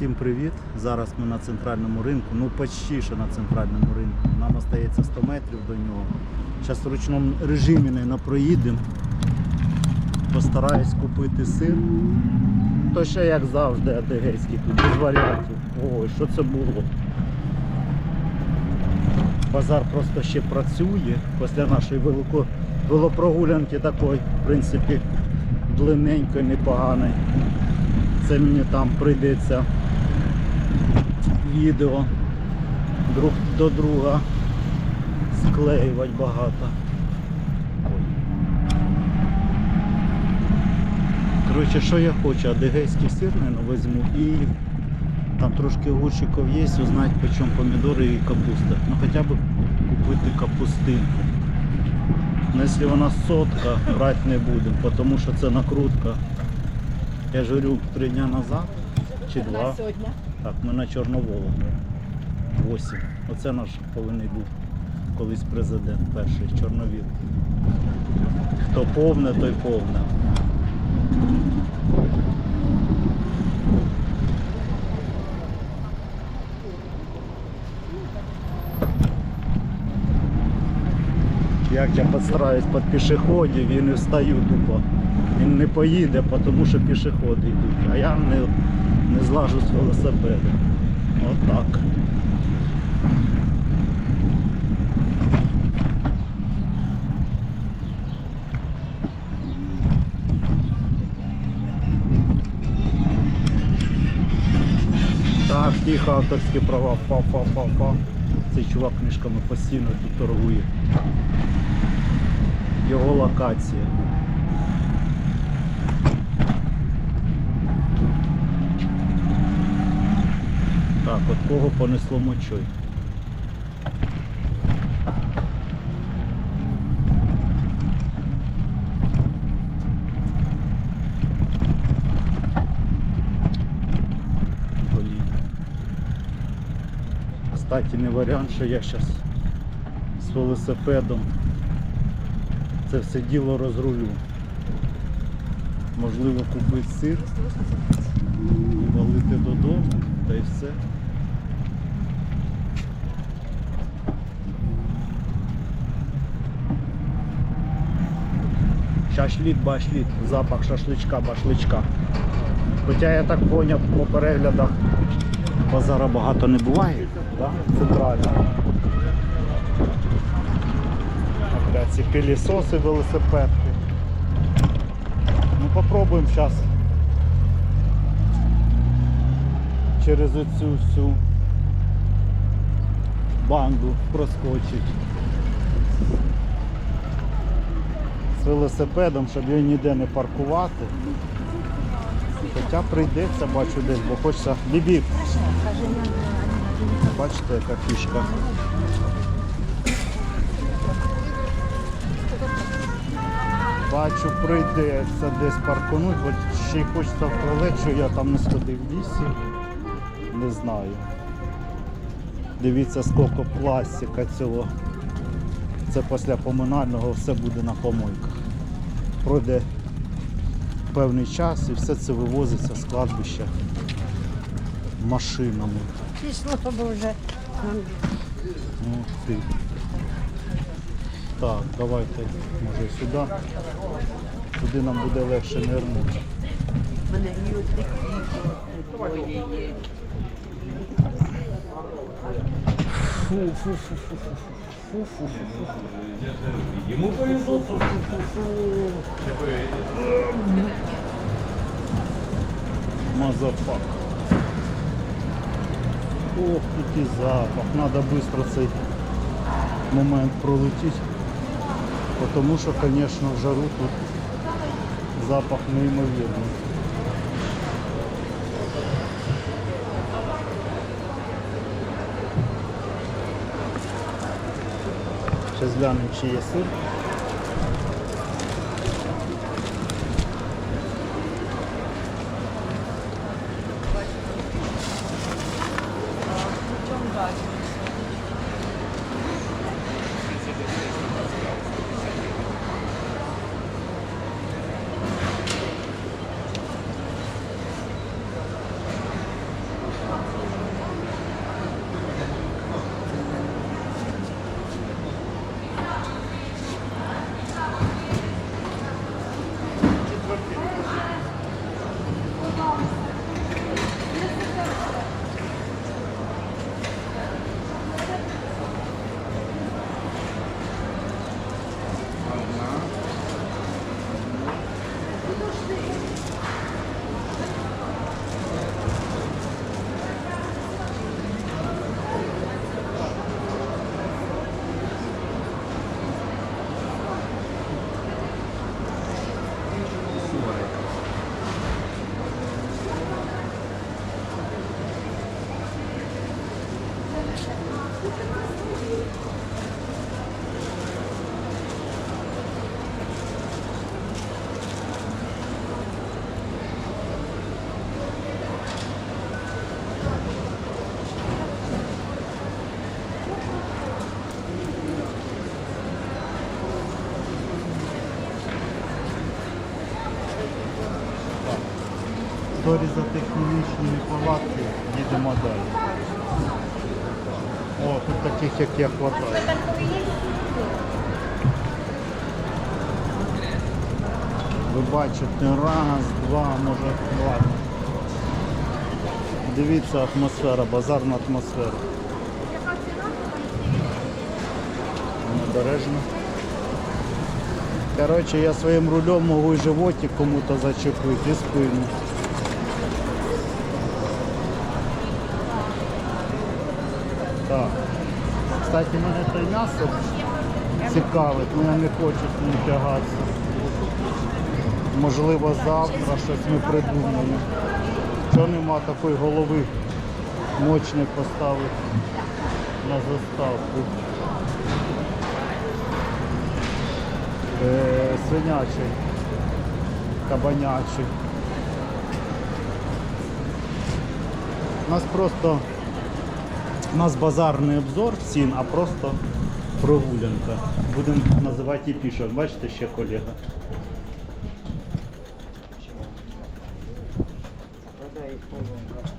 Всім привіт! Зараз ми на центральному ринку, ну почти що на центральному ринку. Нам остається 100 метрів до нього. Зараз в ручному режимі не проїдемо. Постараюсь купити сир. То ще як завжди адегейський, тут без варіантів. Ой, що це було? Базар просто ще працює після нашої велико... велопрогулянки такої, в принципі, длинненької, непоганої. Це мені там прийдеться відео друг до друга склеювати багато. Коротше, що я хочу, адигейський сир, наверное, візьму і там трошки огурчиків є, узнати по чому помідори і капуста. Ну хоча б купити капустинку. Ну, якщо вона сотка, брати не будемо, тому що це накрутка. Я ж говорю, три дня назад чи два. Так, ми на Чорноволу. 8. Оце наш повинен був колись президент перший Чорновіл. Хто повне, той повне. Як я підстраюсь під пішоходів і не встаю тупо. Він не поїде, тому що пішоходи йдуть. А я не, не злажу з велосипеда. Отак. Так, тихо, авторські права. Фа-фа-фа-фа. Цей чувак книжками постійно тут торгує. Його локація. Так, от кого понесло мочой. Блін. Кстати, не варіант, що я зараз з велосипедом це все діло розрулю. Можливо купити сир і валити додому, та й все. Шашлік, башлік, запах шашличка, башличка. Хоча я так поняв по переглядах базара багато не буває, да? центрально. Опять ці пилісоси, велосипедки. Ну попробуємо зараз через оцю всю банду проскочить. З велосипедом, щоб його ніде не паркувати. Хоча прийдеться, бачу десь, бо хочеться. Бібі, бачите, яка фішка. Бачу, прийдеться десь паркунуть, бо ще й хочеться в туалет, що я там не сходив в лісі. Не знаю. Дивіться, скільки пластика цього. Це після поминального все буде на помойках. Пройде певний час і все це вивозиться з кладбища машинами. Пішло дуже. Ну, ти. Так, давайте, може, сюди. Туди нам буде легше нервнути. Мене Йому повезло. Мазафак. Ох, який запах. Надо швидко цей момент пролетіти. Тому що, звісно, в жару тут запах неймовірний. Зараз глянемо, чи є сир. За технічні неполадки, їдемо далі. О, тут таких як я хватає. Ви бачите, раз, два, може, ладно. Дивіться атмосфера, базарна атмосфера. Обережно. Коротше, я своїм рулем можу і животик кому-то зачепити, і спину. Кстати, мене те м'ясо цікавить, але не хочу з ним тягатися. Можливо, завтра щось ми придумаємо. Чого нема такої голови мощної поставити на заставку. Е, свинячий, кабанячий. У нас просто у нас базарний обзор цін, а просто прогулянка. Будемо називати і пішок. Бачите ще колега.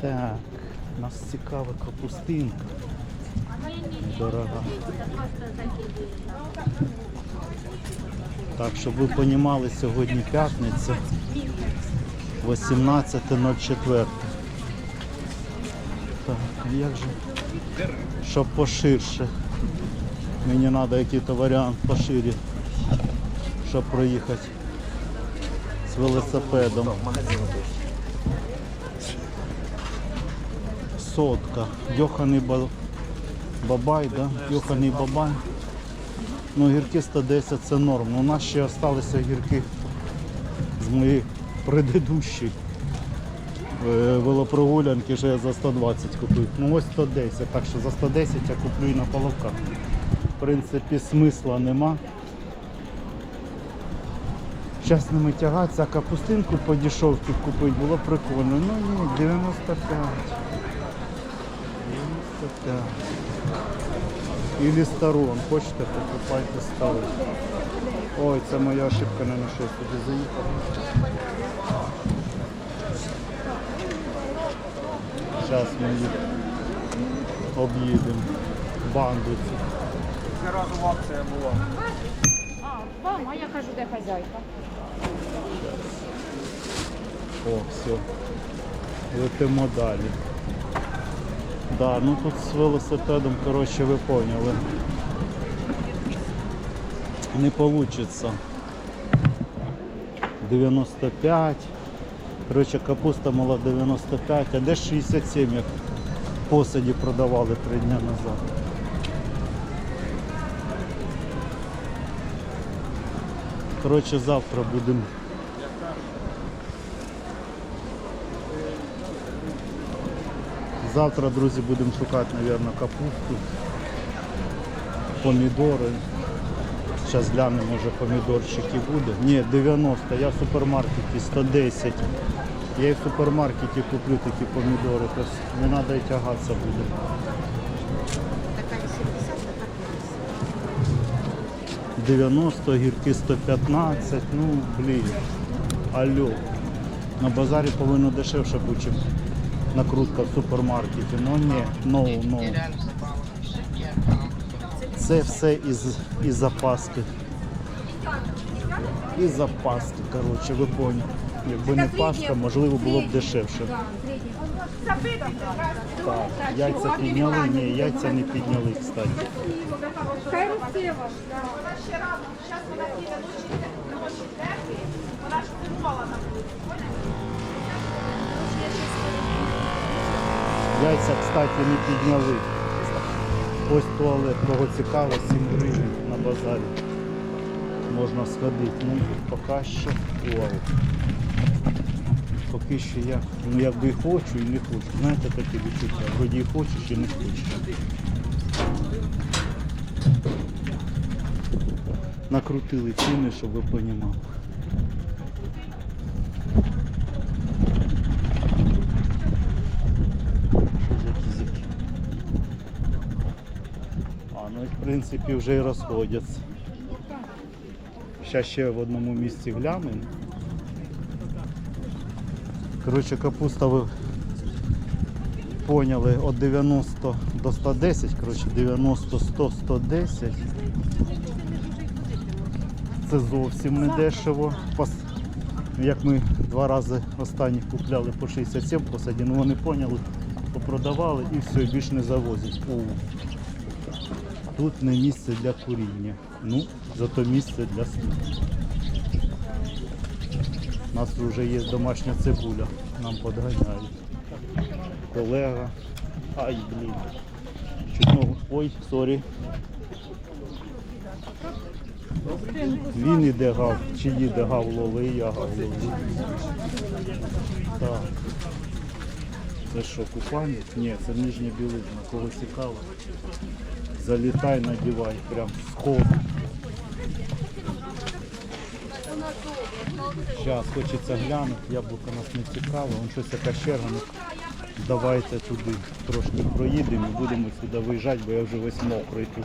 Так, нас цікава капустинка. Дорога. Так, щоб ви розуміли, сьогодні п'ятниця, 18.04. Так, як же? Щоб поширше. Мені треба якийсь варіант пошире, щоб проїхати з велосипедом. Сотка. Йоханий бабай, да? Йоханий бабай. Ну, гірки 110 це норм. Ну, У нас ще залишилися гірки з моєї предыдущої е, велопрогулянки, що я за 120 купив. Ну ось 110, так що за 110 я куплю і на половках. В принципі, смисла нема. Зараз ними тягатися, а капустинку по дешевці купити було прикольно. Ну ні, 95. 95. Или сторон. Хочете, покупайте сторон. Ой, це моя ошибка не знайшов, туди заїхав. Зараз ми їх об'їдемо. Банду цю. Це разова акція була. А, вам, а я кажу, де хазяйка. О, все. Летимо далі. Да, ну тут з велосипедом, коротше, ви поняли. Не получится. 95. Коротше, капуста мала 95, а де 67, як посаді продавали три дні назад. Коротше, завтра будемо Завтра, друзі, будемо шукати, мабуть, капусту, помідори. Зараз глянемо, може помідорчики буде. Ні, 90, я в супермаркеті 110. Я і в супермаркеті куплю такі помідори, тобто не треба і тягатися буде. Така 80, така 90, гірки 115, ну блін. Алло. На базарі повинно дешевше бути, накрутка в супермаркеті. Ну ні, ну, ну. Це все із, із запаски. Із запаски, коротше, ви поняли. Якби не паска, можливо, було б дешевше. Так, яйця підняли, ні, яйця не підняли, кстати. Яйця, кстати, не підняли. Ось туалет, кого цікаво, 7 гривень на базарі. Можна сходити. Ну, поки що вау. Поки що я, ну якби і хочу, і не хочу. Знаєте таке відчуття? Вроді і хочеш, і не хочеш. Накрутили ціни, щоб ви розуміли. Ну в принципі вже і розходяться. Зараз ще в одному місці глянемо. Коротше, капуста ви поняли від 90 до 110, коротше 90, 100, 110. Це зовсім не дешево. Як ми два рази останніх купляли по 67 посаді, ну вони поняли, попродавали і все, більш не завозять. Тут не місце для куріння. Ну, зато місце для сну. У нас вже є домашня цибуля, нам подганяють. Колега. Ай, блін. Чуть. Ой, сорі. Він іде гав, чи їде гав лови, я гав ловлю. Так. Це що, купальник? Ні, це нижня білизна. Кого цікаво. Залітай, надівай, прям з ходу. Зараз хочеться глянути, яблуко нас не цікаво, вон щось яка черга. ну, Давайте туди трошки проїдемо і будемо сюди виїжджати, бо я вже весь мокрий тут.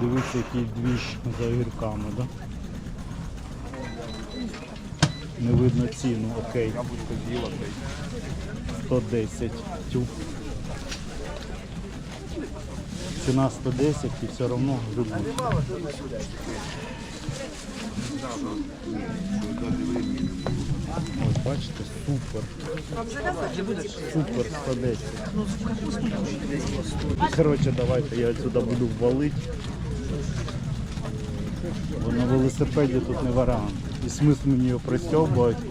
Дивіться, який двіж за огірками, да? Не видно ціну, окей. 110. Тю. Ціна 110 і все одно люблю. Ось бачите, супер. Супер 110. Коротше, давайте я отсюда буду валити. Бо на велосипеді тут не варіант. І смисл мені його пристьобувати,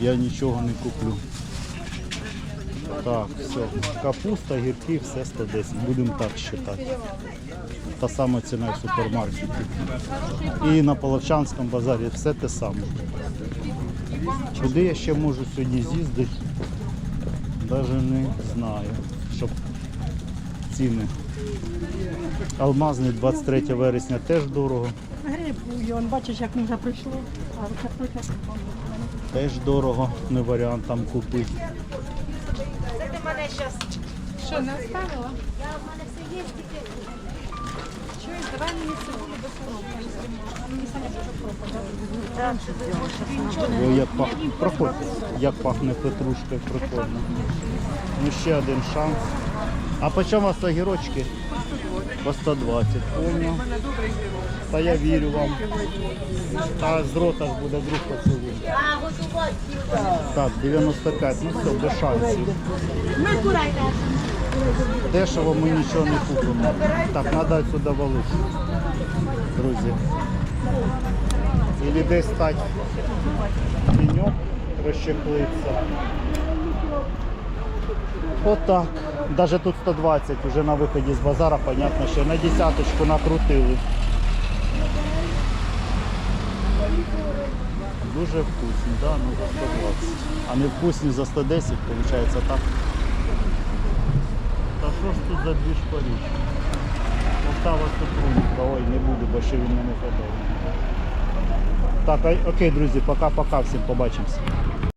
я нічого не куплю. Так, все. Капуста, гірки, все 110. Будемо так вважати. Та сама ціна в супермаркеті. І на Половчанському базарі все те саме. Куди я ще можу сьогодні з'їздити? Навіть не знаю, щоб ціни. Алмазний 23 вересня теж дорого. Гриб, бачиш, як ми вже прийшло, а картопля Теж дорого, не варіант там купити. Що, не оставила? Чуєш, давай мені цибулю до коробки, якщо можна. Мені Саня дуже пробувала. О, як пахне, проходьте, як пахне петрушкою, прикольно. Ну ще один шанс. А по чому вас огірочки? По 120, понял. Та я вірю вам. Та з рота буде друг поцілує. Так, 95, ну все, без шансів. Дешево ми нічого не купимо. Так, треба сюди валити. Друзі. Или десь стати пеньок, розчехлиться. Отак. Даже тут 120 вже на виході з базара, понятно, що на десяточку накрутили. Дуже вкусні, да? ну за 120. А не вкусні за 110, виходить так. Та що ж тут за дві шпарі? Полтава Супрунівка, ой, не буду, бо ще він мене подав. Так, окей, друзі, пока-пока, всім побачимося.